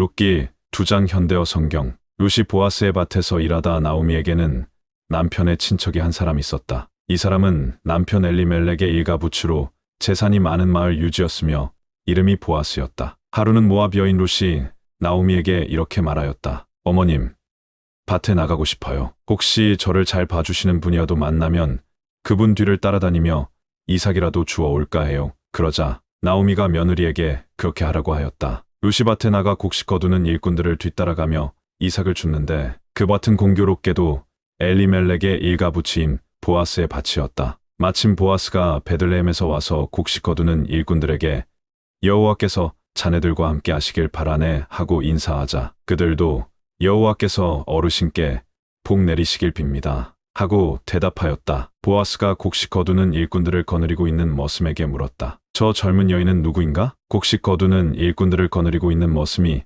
룻기 두장 현대어 성경 룻이 보아스의 밭에서 일하다 나오미에게는 남편의 친척이 한 사람 있었다. 이 사람은 남편 엘리멜렉의 일가 부추로 재산이 많은 마을 유지였으며 이름이 보아스였다. 하루는 모압 여인 룻이 나오미에게 이렇게 말하였다. 어머님, 밭에 나가고 싶어요. 혹시 저를 잘 봐주시는 분이라도 만나면 그분 뒤를 따라다니며 이삭이라도 주워올까 해요. 그러자 나오미가 며느리에게 그렇게 하라고 하였다. 룻이 밭에 나가 곡식 거두는 일꾼들을 뒤따라가며 이삭을 줍는데 그 밭은 공교롭게도 엘리멜렉의 일가 부치임 보아스의 밭이었다. 마침 보아스가 베들레헴에서 와서 곡식 거두는 일꾼들에게 여호와께서 자네들과 함께 하시길 바라네 하고 인사하자 그들도 여호와께서 어르신께 복 내리시길 빕니다. 하고 대답하였다. 보아스가 곡식 거두는 일꾼들을 거느리고 있는 머슴에게 물었다. 저 젊은 여인은 누구인가? 곡식 거두는 일꾼들을 거느리고 있는 머슴이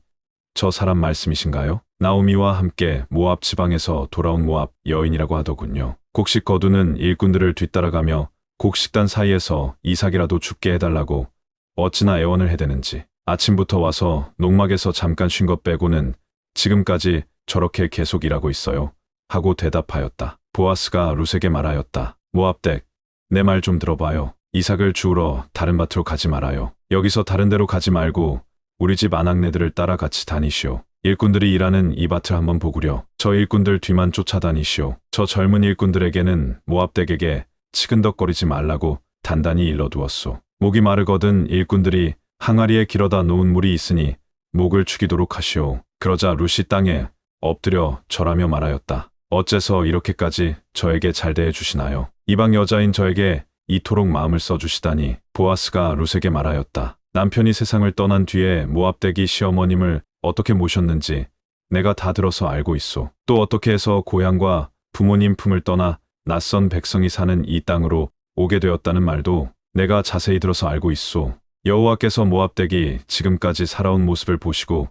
저 사람 말씀이신가요? 나오미와 함께 모압 지방에서 돌아온 모압 여인이라고 하더군요. 곡식 거두는 일꾼들을 뒤따라가며 곡식단 사이에서 이삭이라도 죽게 해달라고 어찌나 애원을 해대는지 아침부터 와서 농막에서 잠깐 쉰 것 빼고는 지금까지 저렇게 계속 일하고 있어요. 하고 대답하였다. 보아스가 룻에게 말하였다. 모압댁, 내 말 좀 들어봐요. 이삭을 주우러 다른 밭으로 가지 말아요. 여기서 다른 데로 가지 말고 우리 집 아낙네들을 따라 같이 다니시오. 일꾼들이 일하는 이 밭을 한번 보구려. 저 일꾼들 뒤만 쫓아다니시오. 저 젊은 일꾼들에게는 모압댁에게 치근덕거리지 말라고 단단히 일러두었소. 목이 마르거든 일꾼들이 항아리에 길어다 놓은 물이 있으니 목을 축이도록 하시오. 그러자 룻이 땅에 엎드려 절하며 말하였다. 어째서 이렇게까지 저에게 잘 대해 주시나요? 이방 여자인 저에게 이토록 마음을 써주시다니 보아스가 룻에게 말하였다. 남편이 세상을 떠난 뒤에 모압대기 시어머님을 어떻게 모셨는지 내가 다 들어서 알고 있소. 또 어떻게 해서 고향과 부모님 품을 떠나 낯선 백성이 사는 이 땅으로 오게 되었다는 말도 내가 자세히 들어서 알고 있소. 여호와께서 모압대기 지금까지 살아온 모습을 보시고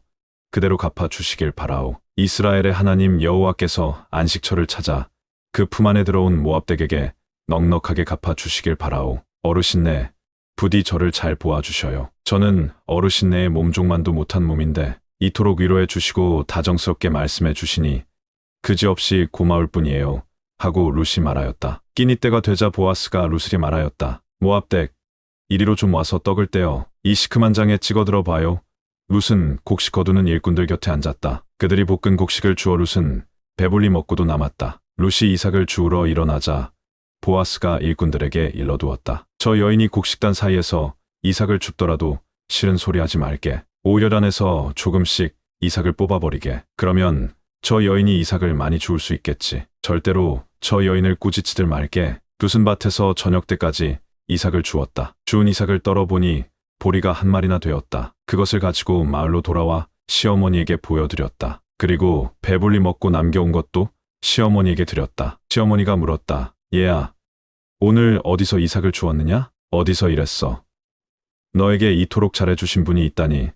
그대로 갚아 주시길 바라오. 이스라엘의 하나님 여호와께서 안식처를 찾아 그 품 안에 들어온 모압댁에게 넉넉하게 갚아 주시길 바라오. 어르신네, 부디 저를 잘 보아주셔요. 저는 어르신네의 몸종만도 못한 몸인데 이토록 위로해 주시고 다정스럽게 말씀해 주시니 그지없이 고마울 뿐이에요. 하고 룻이 말하였다. 끼니 때가 되자 보아스가 룻이 말하였다. 모압댁, 이리로 좀 와서 떡을 떼어 이 시큼한 장에 찍어들어 봐요. 룻은 곡식 거두는 일꾼들 곁에 앉았다. 그들이 볶은 곡식을 주어 룻은 배불리 먹고도 남았다. 룻이 이삭을 주우러 일어나자 보아스가 일꾼들에게 일러두었다. 저 여인이 곡식단 사이에서 이삭을 줍더라도 싫은 소리 하지 말게. 오열 안에서 조금씩 이삭을 뽑아버리게. 그러면 저 여인이 이삭을 많이 주울 수 있겠지. 절대로 저 여인을 꾸짖지들 말게. 룻은 밭에서 저녁 때까지 이삭을 주었다. 주운 이삭을 떨어보니 보리가 한 마리나 되었다. 그것을 가지고 마을로 돌아와 시어머니에게 보여드렸다. 그리고 배불리 먹고 남겨온 것도 시어머니에게 드렸다. 시어머니가 물었다. 얘야, 오늘 어디서 이삭을 주었느냐? 어디서 일했어? 너에게 이토록 잘해주신 분이 있다니.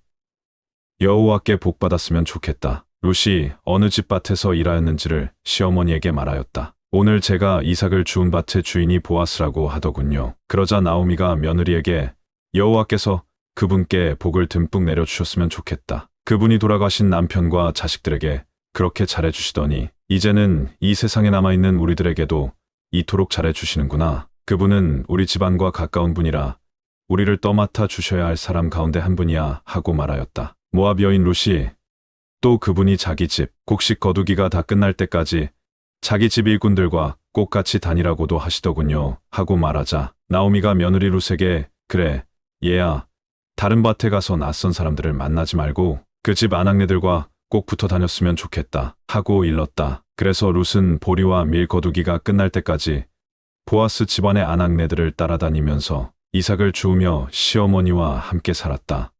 여호와께 복 받았으면 좋겠다. 룻이 어느 집 밭에서 일하였는지를 시어머니에게 말하였다. 오늘 제가 이삭을 주운 밭의 주인이 보아스라고 하더군요. 그러자 나오미가 며느리에게 여호와께서 그분께 복을 듬뿍 내려주셨으면 좋겠다. 그분이 돌아가신 남편과 자식들에게 그렇게 잘해주시더니 이제는 이 세상에 남아있는 우리들에게도 이토록 잘해주시는구나. 그분은 우리 집안과 가까운 분이라 우리를 떠맡아 주셔야 할 사람 가운데 한 분이야 하고 말하였다. 모압 여인 룻이 또 그분이 자기 집 곡식 거두기가 다 끝날 때까지 자기 집 일꾼들과 꼭 같이 다니라고도 하시더군요. 하고 말하자 나오미가 며느리 룻에게 그래 얘야 다른 밭에 가서 낯선 사람들을 만나지 말고 그 집 아낙네들과 꼭 붙어 다녔으면 좋겠다 하고 일렀다. 그래서 룻은 보리와 밀 거두기가 끝날 때까지 보아스 집안의 아낙네들을 따라다니면서 이삭을 주우며 시어머니와 함께 살았다.